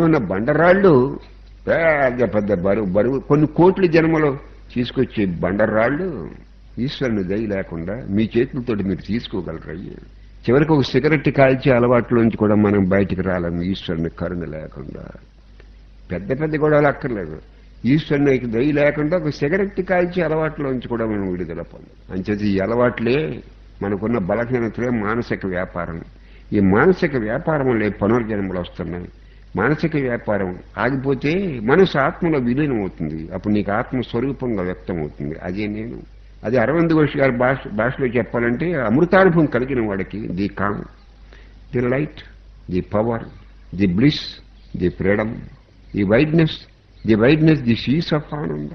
ఉన్న బండరాళ్ళు పెద్ద పెద్ద బరువు బరువు కొన్ని కోట్ల జన్మలో తీసుకొచ్చే బండరాళ్ళు ఈశ్వరుని దయ లేకుండా మీ చేతులతో మీరు తీసుకోగలరు చివరికి ఒక సిగరెట్ కాల్చే అలవాట్లోంచి కూడా మనం బయటికి రాలేము ఈశ్వరుని కరుణ లేకుండా. పెద్ద పెద్ద గొడవలు అక్కర్లేదు. ఈశ్వరుని దయ లేకుండా ఒక సిగరెట్ కాల్చే అలవాట్లోంచి కూడా మనం విడుదల పొందాం. అంచేది ఈ అలవాట్లే మనకున్న బలహీనతలే మానసిక వ్యాపారం. ఈ మానసిక వ్యాపారంలో పునర్జన్మలు వస్తున్నాయి. మానసిక వ్యాపారం ఆగిపోతే మనసు ఆత్మలో విలీనం అవుతుంది అప్పుడు నీకు ఆత్మ స్వరూపంగా వ్యక్తం అవుతుంది అదే నేను. అది అరవింద్ ఘోష్ గారి భాష భాషలో చెప్పాలంటే అమృతానుభవం కలిగిన వాడికి the calm the light the power the bliss the freedom the wideness the wideness the seas of ananda.